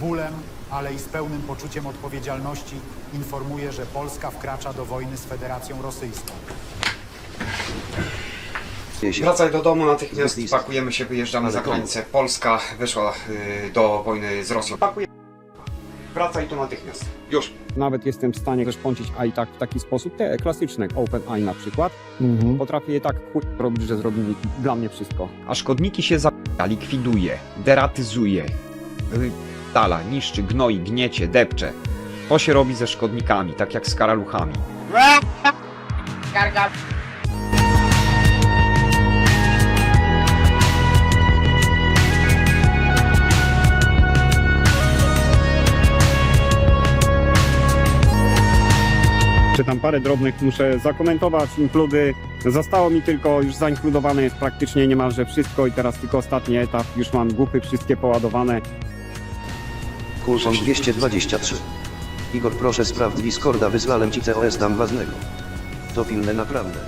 bólem, ale i z pełnym poczuciem odpowiedzialności informuję, że Polska wkracza do wojny z Federacją Rosyjską. Wracaj do domu natychmiast, pakujemy się, wyjeżdżamy za granicę. Polska wyszła y, do wojny z Rosją. Pakujemy. Wracaj tu natychmiast. Już. Nawet jestem w stanie zeszpącić AI tak w taki sposób, te klasyczne OpenAI na przykład. Potrafię je tak chuj robić, że zrobili dla mnie wszystko. a szkodniki się zabija, likwiduje, deratyzuje, niszczy, gnoi, gniecie, depcze. To się robi ze szkodnikami, tak jak z karaluchami. Czytam parę drobnych, muszę zakomentować, inkludy. Zostało mi tylko, już zainkludowane jest praktycznie niemalże wszystko i teraz tylko ostatni etap, już mam głupy wszystkie poładowane. Kulson 223. Igor, proszę sprawdź Discorda, wysłałem ci COS dam ważnego. To pilne naprawdę.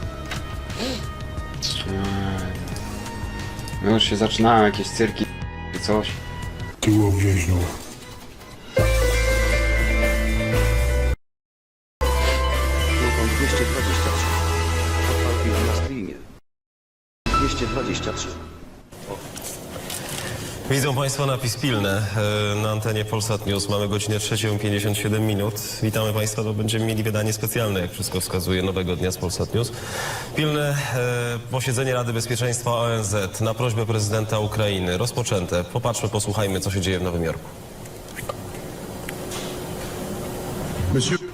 No już się zaczynają jakieś cyrki, coś. Tyło więźniów. Widzą Państwo napis pilne e, na antenie Polsat News. Mamy godzinę 3.57 minut. Witamy Państwa, bo będziemy mieli wydanie specjalne, jak wszystko wskazuje, nowego dnia z Polsat News. Pilne e, posiedzenie Rady Bezpieczeństwa ONZ na prośbę prezydenta Ukrainy rozpoczęte. Popatrzmy, posłuchajmy, co się dzieje w Nowym Jorku.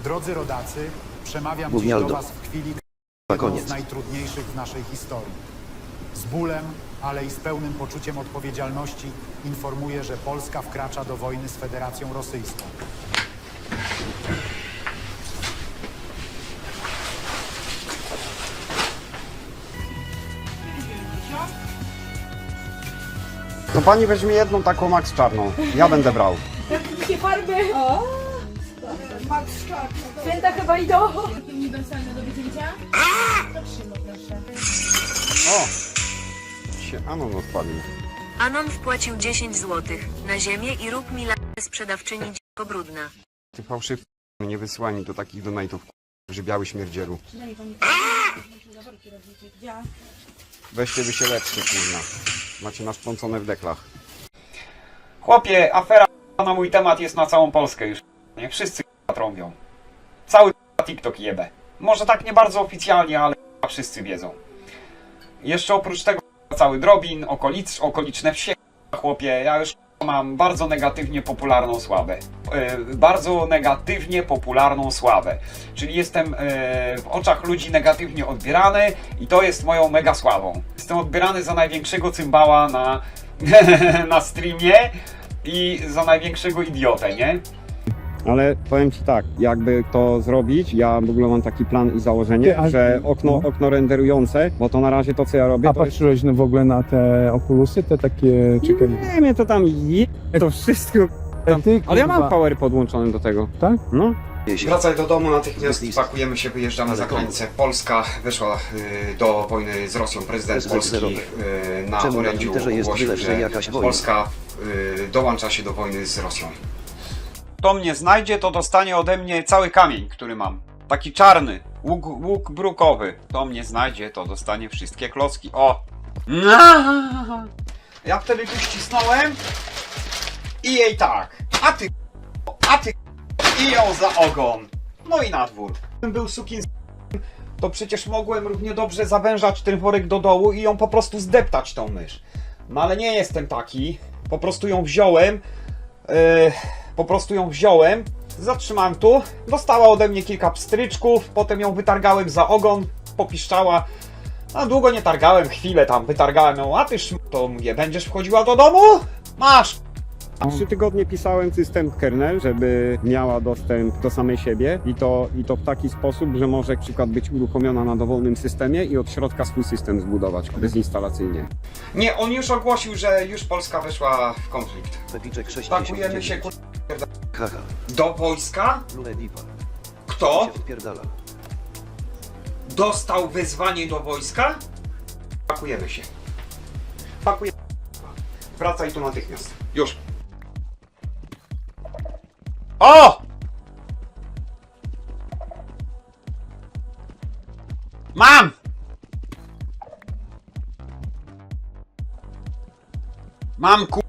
Drodzy rodacy, przemawiam dziś do. Was w chwili koniec. z najtrudniejszych w naszej historii. Z bólem, ale i z pełnym poczuciem odpowiedzialności informuję, że Polska wkracza do wojny z Federacją Rosyjską. To pani weźmie jedną taką Max czarną, ja będę brał. Jakie farby? O! Max Święta chyba idą. Uniwersalne do wycięcia? To trzyma proszę. O! Się Anon odpalił. Anon wpłacił 10 zł na ziemię i rób mi laskę sprzedawczyni dziecko brudna. Ty fałszyw nie wysyłaj mi do takich donatów, że biały śmierdzielu. Weźcie wy się leczcie, kurna. Macie naszpącone w deklach. Chłopie, afera na mój temat jest na całą Polskę już. Nie wszyscy trąbią. Cały TikTok jebę. Może tak nie bardzo oficjalnie, ale wszyscy wiedzą. Jeszcze oprócz tego cały drobin, okolic, okoliczne wsie. Chłopie, ja już mam bardzo negatywnie popularną sławę. E, bardzo negatywnie popularną sławę. Czyli jestem e, w oczach ludzi negatywnie odbierany i to jest moją mega sławą. Jestem odbierany za największego cymbała na, na streamie i za największego idiotę, nie? Ale powiem Ci tak, jakby to zrobić, ja w ogóle mam taki plan i założenie, Ty, a- że okno, no. okno renderujące, bo to na razie to co ja robię, A to jest... patrzyłeś no w ogóle na te okulusy, te takie chicken... Nie, mnie to tam je... to wszystko... Ty, Ale ja mam kurwa. power podłączony do tego. Tak? No. Jeśli Wracaj do domu natychmiast, pakujemy się, wyjeżdżamy za granicę. Polska wyszła y, do wojny z Rosją. Prezydent Polski y, na Czemu na orędziu Twitterze jest ogłosił, tyle, że że jakaś wojna? Polska y, dołącza się do wojny z Rosją. Kto mnie znajdzie, to dostanie ode mnie cały kamień, który mam. Taki czarny, łuk, łuk brukowy. Kto mnie znajdzie, to dostanie wszystkie klocki. O! Ja wtedy tu ścisnąłem i jej tak. A ty, a ty i ją za ogon. No i na dwór. Gdybym był sukin to przecież mogłem równie dobrze zawężać ten worek do dołu i ją po prostu zdeptać tą mysz. No ale nie jestem taki. Po prostu ją wziąłem. Yy, po prostu ją wziąłem, zatrzymałem tu, dostała ode mnie kilka pstryczków, potem ją wytargałem za ogon, popiszczała. A długo nie targałem, chwilę tam wytargałem ją, a ty to mówię, będziesz wchodziła do domu? Masz! Trzy tygodnie pisałem system kernel, żeby miała dostęp do samej siebie i to, i to w taki sposób, że może na przykład być uruchomiona na dowolnym systemie i od środka swój system zbudować bezinstalacyjnie. Nie, on już ogłosił, że już Polska weszła w konflikt. Pakujemy się 69. kur... Haha. do wojska. Kto się dostał wezwanie do wojska? Pakujemy się. Pakujemy. Wracaj tu natychmiast. Już. O! Mam! Mam ku...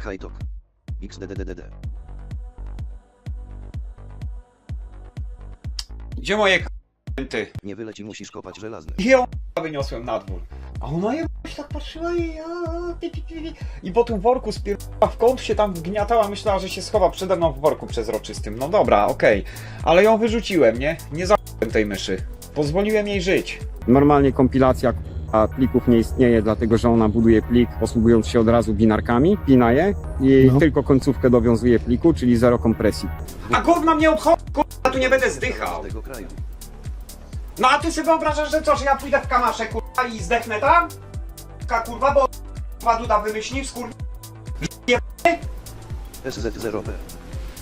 Hajtok. XDDDD. Gdzie moje k***ty? Nie wyleci, musisz kopać żelazne. I ją wyniosłem na dwór. A ona je tak patrzyła i... a, pi, pi, pi, pi. I po tym worku spierdała w kąt się tam wgniatała, myślała, że się schowa przede mną w worku przezroczystym. No dobra, okej. Ale ją wyrzuciłem, nie? Nie za***łem tej myszy. Pozwoliłem jej żyć. Normalnie kompilacja a plików nie istnieje, dlatego że ona buduje plik posługując się od razu binarkami, pina je i No. tylko końcówkę dowiązuje pliku, czyli zero kompresji. A gówno mnie obchodzi, kurwa, tu nie będę zdychał. Z tego kraju. No a ty sobie wyobrażasz, że co, że ja pójdę w kamasze, kurwa, i zdechnę tam? Ka, kurwa, bo kurwa Duda wymyślił, skur... SZ0B.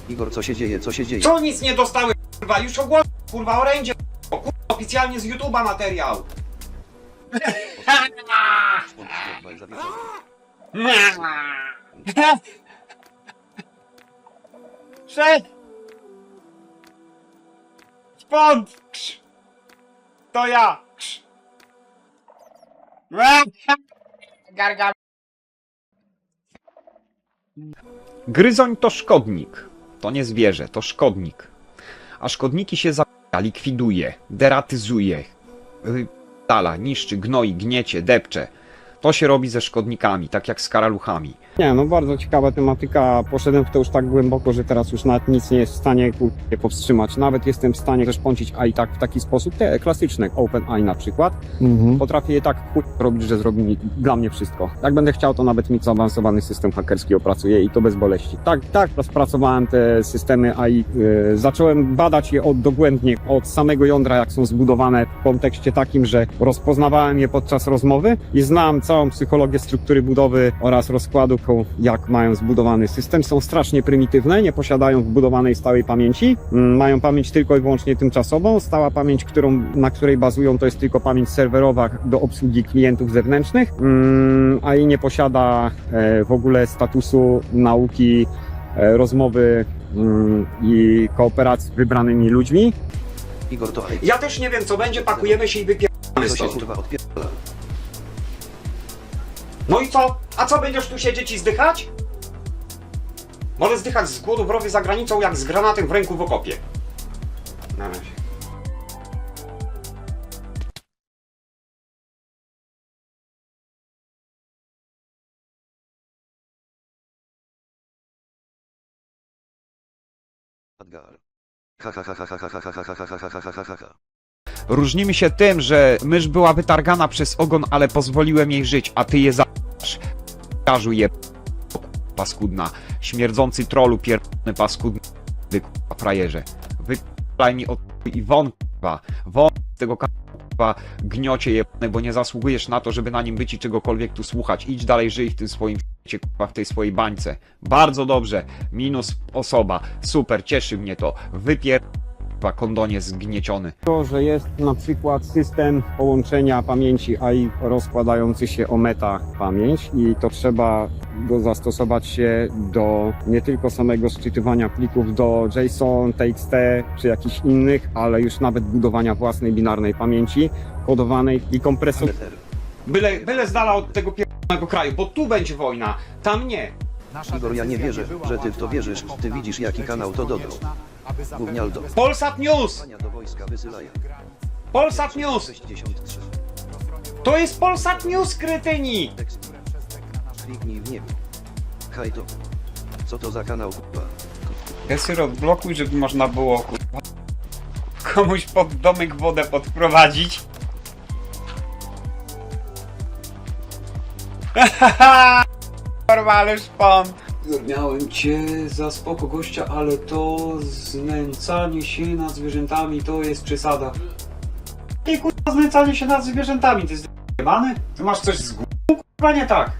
Igor, co się dzieje, co się dzieje? Co nic nie dostały, kurwa, już ogłos... kurwa, orędzie, kurwa, oficjalnie z YouTube'a materiał. Szedł! Spąd! To ja! Krz. Garga. Gryzoń to szkodnik. To nie zwierzę, to szkodnik. A szkodniki się zabija, likwiduje, deratyzuje, dala, niszczy, gnoi, gniecie, depcze. To się robi ze szkodnikami, tak jak z karaluchami. Nie, no bardzo ciekawa tematyka. Poszedłem w to już tak głęboko, że teraz już nawet nic nie jest w stanie kur- mnie powstrzymać. Nawet jestem w stanie zeszpącić AI tak w taki sposób, te klasyczne, OpenAI na przykład. Mhm. Potrafię je tak chuj robić, że zrobi mi, dla mnie wszystko. Jak będę chciał, to nawet mi zaawansowany system hakerski opracuję i to bez boleści. Tak, tak, rozpracowałem te systemy AI. Yy, zacząłem badać je od dogłębnie, od samego jądra, jak są zbudowane w kontekście takim, że rozpoznawałem je podczas rozmowy i znam całą psychologię struktury budowy oraz rozkładu, jak mają zbudowany system. Są strasznie prymitywne, nie posiadają wbudowanej stałej pamięci. Mm, Mają pamięć tylko i wyłącznie tymczasową. Stała pamięć, którą, na której bazują, to jest tylko pamięć serwerowa do obsługi klientów zewnętrznych, Mm, a i nie posiada e, w ogóle statusu nauki, e, rozmowy mm, i kooperacji z wybranymi ludźmi. Igor, to. Ja też nie wiem co będzie, pakujemy się i się stąd. No i co? A co, będziesz tu siedzieć i zdychać? Może zdychać z głodu w rowie za granicą, jak z granatem w ręku w okopie. Na razie. Różnimy się tym, że mysz była wytargana przez ogon, ale pozwoliłem jej żyć, a ty je za... Jarzu je... paskudna. Śmierdzący trolu pierdolony paskudny. Wy k***a frajerze. Wyklaj mi od... i won z tego k***a gniocie jebane, bo nie zasługujesz na to, żeby na nim być i czegokolwiek tu słuchać. Idź dalej, żyj w tym swoim w tej swojej bańce. Bardzo dobrze. Minus osoba. Super, cieszy mnie to. Wypier... kondonie zgnieciony. To, że jest na przykład system połączenia pamięci AI rozkładający się o meta pamięć i to trzeba go zastosować się do nie tylko samego szczytywania plików do JSON, TXT czy jakichś innych, ale już nawet budowania własnej binarnej pamięci kodowanej i kompresowanej. Byle, byle z dala od tego pierdolonego kraju, bo tu będzie wojna, tam nie. Nasza Igor, ja nie wierzę, że ty w to wierzysz. Ty widzisz, jaki kanał to dodał. Konieczna, aby zapewnić Gównialdo. Polsat News! Pania do wojska wysyłają. Polsat News! 63. To jest Polsat News, kretyni! Tekst. Kliknij w niebie. Hajto. Co to za kanał kurwa? Gesyr odblokuj, żeby można było kurwa, komuś pod domek wodę podprowadzić. Ale szpon. Miałem cię za spoko gościa, ale to znęcanie się nad zwierzętami to jest przesada. I kurwa znęcanie się nad zwierzętami, ty jest jebany? Ty masz coś z głową, kurwa nie tak.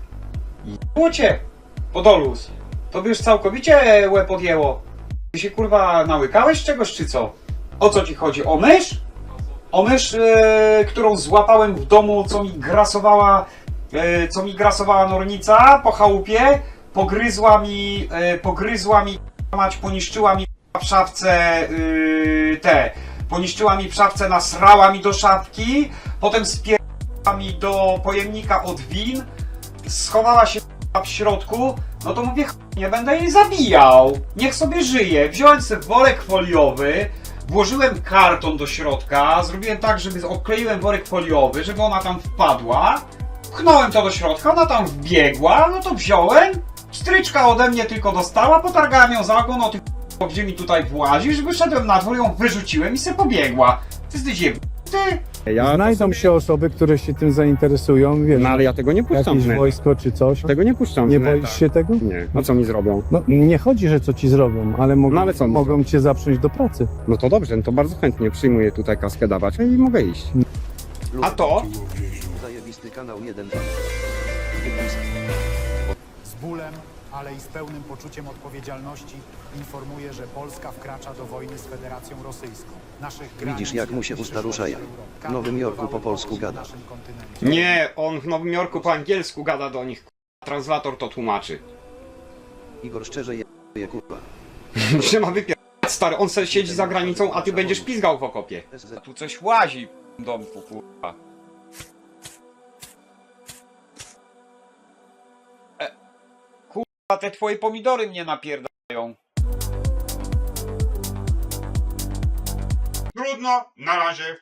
Jebło cię, Podolus. To by już całkowicie łeb odjęło. Ty się kurwa nałykałeś czegoś czy co? O co ci chodzi? O mysz? O mysz, e, którą złapałem w domu, co mi grasowała, e, co mi grasowała nornica? Po chałupie, pogryzła mi, e, pogryzła mi, mać, poniszczyła mi w szafce yy, te, poniszczyła mi w szafce, nasrała mi do szafki, potem spierdała mi do pojemnika od win, schowała się w środku, no to mówię, nie będę jej zabijał, niech sobie żyje. Wziąłem sobie worek foliowy, włożyłem karton do środka, zrobiłem tak, żeby odkleiłem worek foliowy, żeby ona tam wpadła, pchnąłem to do środka, ona tam wbiegła, no to wziąłem, stryczka ode mnie tylko dostała, potargałem ją za ogon, no ty k***o, gdzie mi tutaj włazisz, wyszedłem na dwór, ją wyrzuciłem i se pobiegła. Ty jesteś. Ty! Ja Znajdą się osoby, które się tym zainteresują, wiesz, No ale ja tego nie puszczam w jakieś wojsko czy coś. Tego nie puszczam Nie neta. boisz się tego? Nie. A co mi zrobią? No nie chodzi, że co ci zrobią, ale mogą, No, ale co mogą cię zaprząć do pracy. No to dobrze, no to bardzo chętnie przyjmuję tutaj kaskę dawać i mogę iść. A to? Kanał 1. Z bólem, ale i z pełnym poczuciem odpowiedzialności informuję, że Polska wkracza do wojny z Federacją Rosyjską. Naszych granic Widzisz, jak mu się usta ruszają. W Nowym Jorku po polsku na gada. naszym kontynencie. Nie, on w Nowym Jorku po angielsku gada do nich, k***a, translator to tłumaczy. Igor szczerze je, je kurwa. się ma wypier... Stary, on se siedzi za granicą, a ty będziesz pizgał w okopie. SZ. Tu coś łazi w domku, kurwa. Kurwa, te twoje pomidory mnie napierdają. Trudno, na razie.